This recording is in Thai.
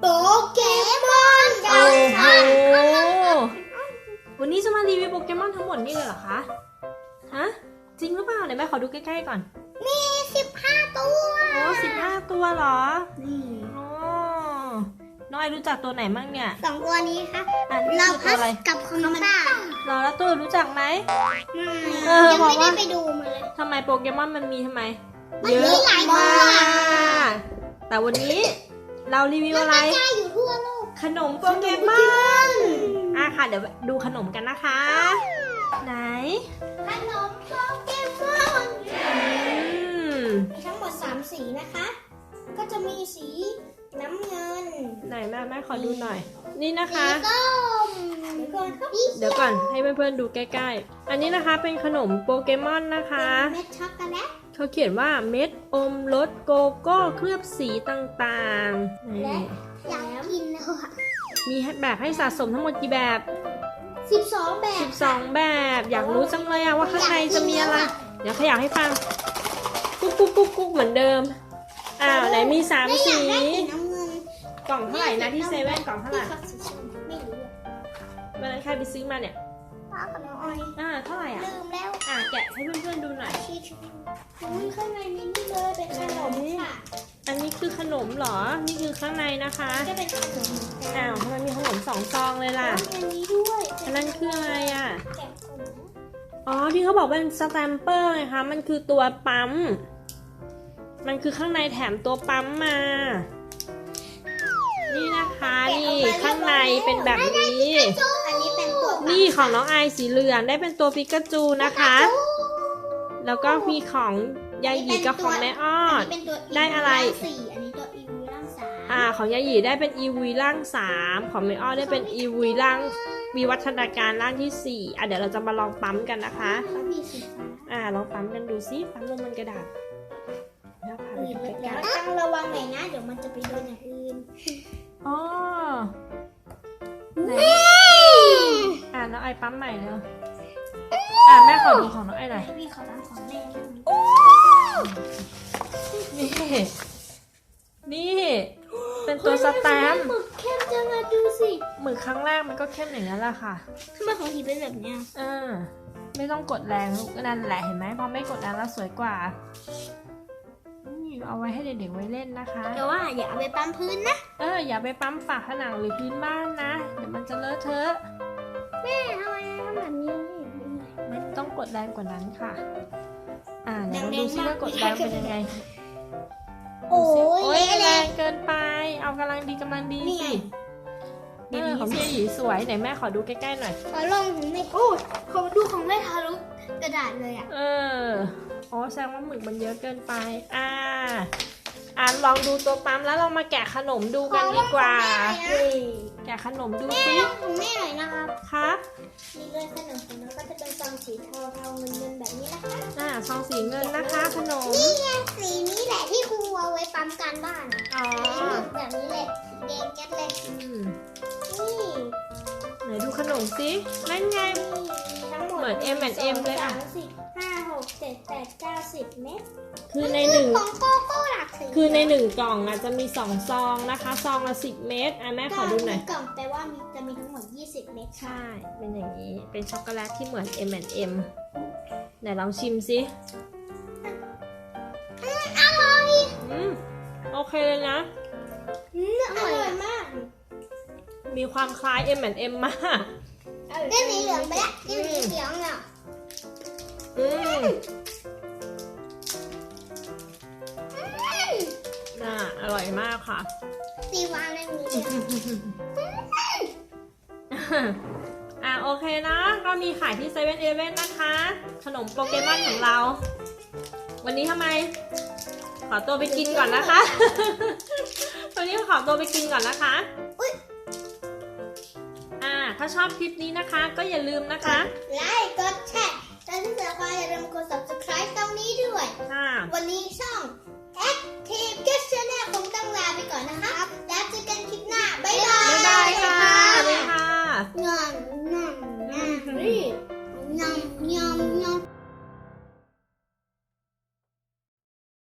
โปเกมอนกัโอ้นโหค่ะวันนี้จะมารีวิวโปเกมอนทั้งหมดนี่เลยเหรอคะ ฮะ จริงหรือเปล่าไหนแม่ขอดูใกล้ๆก่อน มีสิบห้าตัวโอ้สิบห้าตัวเหรอ นี่อ๋อน้องไอรู้จักตัวไหนมั่งเนี่ย สองตัวนี้ค่ะอันนี้เราคือตัพัวสอะไรกับคอมต้าเราแล้วตัวอื่นรู้จักไหม เออยังบอกไม่ได้ว่า ไปดูมาเลย ทำไมโปเกมอนมันมีทำไมมันมีหลายตัว มากแต่วันนี้ เรารีวิวมันอะไร กระจายอยู่ทั่วโลก ขนมโปเกมอนอะค่ะ เดี๋ยวดูขนมกันนะคะ ไหน ขนมโปเกมอนอืมมีทั้งหมดสามสีนะคะ ก็จะมีสีน้ำเงินไหนแม่แม่ขอดูหน่อย นี่นะคะ สีส้มเดี๋ยวก่อนครับเดี๋ยวก่อนให้เพื่อนๆดูใกล้ๆ อันนี้นะคะเป็นขนมโปเกมอนนะคะ เม็ดช็อกโกแลต เขาเขียนว่าเม็ดอมรสโกโก้เคลือบสีต่างๆและนี่อยากกินแล้วอะมีแบบให้สะสมทั้งหมดกี่แบบ สิบสองแบบ 12 แบบ อยากรู้จังเลยอะว่าข้างในจะมีอะไร เดี๋ยวขยับให้ฟัง กุ๊กกุ๊กกุ๊กกุ๊กเหมือนเดิม อ้าวไหนมีสามไม่อยาสีกได้สีน้ำเงินกล่องเท่าไหร่นะที่เซเว่นกล่องเท่าไหร่ที่ขสีส้มไม่รู้อะวันนั้นใครไปซื้อมาเนี่ย ป้ากับน้องออยอ่าเท่าไหร่อะลืมแล้ว อ่าแกะให้เพื่อนๆดูหน่อย ชีชู อุ้ยข้างในมีนี่เลยเป็นขนมค่ะอันนี้คือขนมเหรอ นี่คือข้างในนะคะจะเป็นขนมอ้าวทำไมมีขนมสองซองเลยล่ะ อันนี้ด้วยอันนั้นคืออะไรอะแกะก่อนนะอ๋อที่เขาบอกเป็นสแตมเปอร์ไงคะ มันคือตัวปั๊ม มันคือข้างในแถมตัวปั๊มมา นี่นะคะ นี่ข้างในเป็นแบบนี้ อันนี้เป็นตัว นี่ของน้องไอสีเหลืองได้เป็นตัวปิกาจูนะคะ แล้วก็มีของยายหยีกับของแม่อ้ออันดนี้เป็นตัวได้อะไร ร่างสี่อันนี้ตัวอีวีร่างสามอ่าของยายหยีได้เป็นอีวีร่างสามของแม่อ้อได้เป็นอีวีร่างวิวัฒนาการร่างที่สี่อะเดี๋ยวเราจะมาลองปั๊มกันนะคะเขามีสีฟ้าอ่าลองปั๊มกันดูซิปั๊มลงบนกระดาษแล้วพาไปอื่นดูแล้ใกวล้ต้องระวังหน่อยนะเดี๋ยวมันจะไปโดนอย่างอื่นๆอ๋อไหนอ่าน้องไอปั๊มใหม่แล้ว อ่าแม่ขอดูของน้องไอหน่อยให้พี่ขอตั้งของแม่ด้วยนี่นี่เป็นตัวสแตมป์หมึกเข้มจังอะดูสิหมึกครั้งแรกมันก็เข้มอย่างนั้นแหละค่ะทำไมของทีเป็นแบบเนี้ยเออไม่ต้องกดแรงลูกนั่นแหละเห็นไหมพอไม่กดแรงแล้วสวยกว่านี่เอาไว้ให้เด็กๆไว้เล่นนะคะ แต่ว่าอย่าเอาไปปั๊มพื้นนะ เอออย่าไปปั๊มฝาผนังหรือพื้นบ้านนะ เดี๋ยวมันจะเลอะเทอะ แม่ทำไมทำแบบนี้มัน ต้องกดแรงกว่านั้นค่ะ อ่าเดี๋ยวแรเรางๆดูซิมากว่ากดแรงเป็นยังไงโอ้ดูสิยโอ้ยเละแรเลยงเกินไป เอากำลังดีกำลังดีนี่ไงสิเออของพี่หยีสวยไหนแม่ขอดูใกล้ๆหน่อยขอลองของแม่โอ้ยของดูของแม่ทะลุกระดาษเลยอะเออ อ๋อแสดงว่าหมึกมันเยอะเกินไป อ่า อ่าลองดูตัวปั๊มแล้วเรามาแกะขนมดูกันดีกว่า แกะขนมดูแม่สิลองของแม่หน่อยนะครับครับ สีเทาเทาๆเงินเงินๆแบบนี้นะคะอ่าซองสีเงินนะคะขนม นี่ไงสีนี้แหละที่ครูเอาไว้ปั๊มการบ้านอ๋อ แบบนี้เลยสีแดงแก๊สเลยอืมนี่ไหนดูขนมสินั่นไง นี่ทั้งหมดเหมือน M&M เลยอะสามสิบห้าหก เจ็ดแปดเก้าสิบเม็ดคือในหนึ่ง ของโกโก้หลากสีคือในหนึ่งกล่องอะจะมีสองซองนะคะซองละสิบเมตรอะแม่ขอดูหน่อย กล่องแปลว่ามีจะมีทั้งหมด20เม็ดค่ะ ใช่ เป็นอย่างนี้ เป็นช็อกโกแลตที่เหมือน M&M ไหนลองชิมสิอร่อยอืมโอเคเลยนะ อืมอร่อยมากมีความคล้าย M&M มาก ได้สีเหลืองไปแล้วได้สีเขียวเนี่ย อืมน่าอร่อยมากค่ะสีฟ้าในมือเดียวอะโอเคนะ ก็มีขายที่เซเว่นเอเว่นนะคะ ขนมโปเกมอนของเรา วันนี้ทำไม ขอตัวไปกินก่อนนะคะ วันนี้ขอตัวไปกินก่อนนะคะอุ๊ยอ่าถ้าชอบคลิปนี้นะคะ ก็อย่าลืมนะคะ ไลค์กดแช